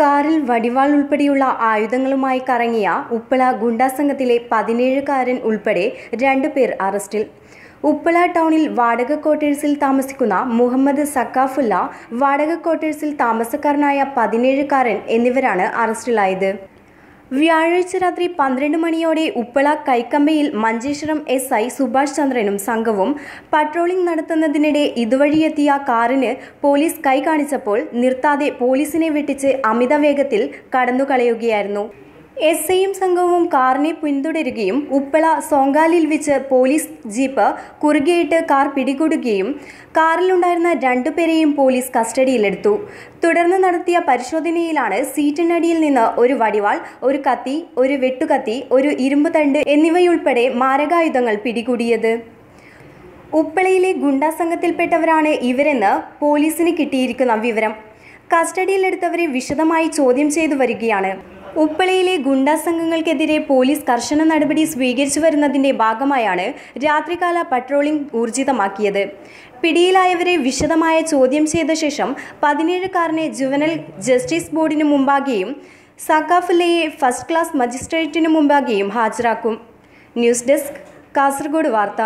കാറിൽ വടിവാൾ ഉൾപ്പെടെയുള്ള ആയുധങ്ങളുമായി കറങ്ങിയ ഉപ്പള ഗുണ്ടാസംഘത്തിലെ പതിനേഴുകാരൻ ഉൾപ്പെടെ രണ്ടു പേർ അറസ്റ്റിൽ. ഉപ്പള ടൗണിൽ വാടക ക്വാർട്ടേഴ്സിൽ താമസിക്കുന്ന മുഹമ്മദ് സക്കാഫുല്ല വാടക ക്വാർട്ടേഴ്സിൽ താമസക്കാരനായ പതിനേഴുകാരൻ എന്നിവരാണ് അറസ്റ്റിലായത്. വ്യാഴാഴ്ച രാത്രി പന്ത്രണ്ട് മണിയോടെ ഉപ്പള കൈക്കമ്പയിൽ മഞ്ചേശ്വരം എസ് ഐ സുഭാഷ് ചന്ദ്രനും സംഘവും പട്രോളിംഗ് നടത്തുന്നതിനിടെ ഇതുവഴിയെത്തിയ കാറിന് പോലീസ് കൈ കാണിച്ചപ്പോൾ നിർത്താതെ പോലീസിനെ വെട്ടിച്ച് അമിത വേഗത്തിൽ കടന്നുകളയുകയായിരുന്നു. എസ് ഐയും സംഘവും കാറിനെ പിന്തുടരുകയും ഉപ്പള സോങ്കാലിൽ വെച്ച് പോലീസ് ജീപ്പ് കുറുകെയിട്ട് കാർ പിടികൂടുകയും കാറിലുണ്ടായിരുന്ന രണ്ടുപേരെയും പോലീസ് കസ്റ്റഡിയിലെടുത്തു. തുടർന്ന് നടത്തിയ പരിശോധനയിലാണ് സീറ്റിനടിയിൽ നിന്ന് ഒരു വടിവാൾ ഒരു കത്തി ഒരു വെട്ടുകത്തി ഒരു ഇരുമ്പ് തണ്ട് എന്നിവയുൾപ്പെടെ മാരകായുധങ്ങൾ പിടികൂടിയത്. ഉപ്പളയിലെ ഗുണ്ടാ സംഘത്തിൽപ്പെട്ടവരാണ് ഇവരെന്ന് പോലീസിന് കിട്ടിയിരിക്കുന്ന വിവരം. കസ്റ്റഡിയിലെടുത്തവരെ വിശദമായി ചോദ്യം ചെയ്തു വരികയാണ്. ഉപ്പളയിലെ ഗുണ്ടാ സംഘങ്ങൾക്കെതിരെ പോലീസ് കർശന നടപടി സ്വീകരിച്ചു വരുന്നതിന്റെ ഭാഗമായാണ് രാത്രികാല പട്രോളിംഗ് ഊർജിതമാക്കിയത്. പിടിയിലായവരെ വിശദമായ ചോദ്യം ചെയ്ത ശേഷം പതിനേഴുകാരനെ ജുവനൽ ജസ്റ്റിസ് ബോർഡിന് മുമ്പാകെയും സക്കാഫുല്ലയെ ഫസ്റ്റ് ക്ലാസ് മജിസ്ട്രേറ്റിനു മുമ്പാകെയും ഹാജരാക്കും. ന്യൂസ് ഡെസ്ക് കാസർഗോഡ് വാർത്ത.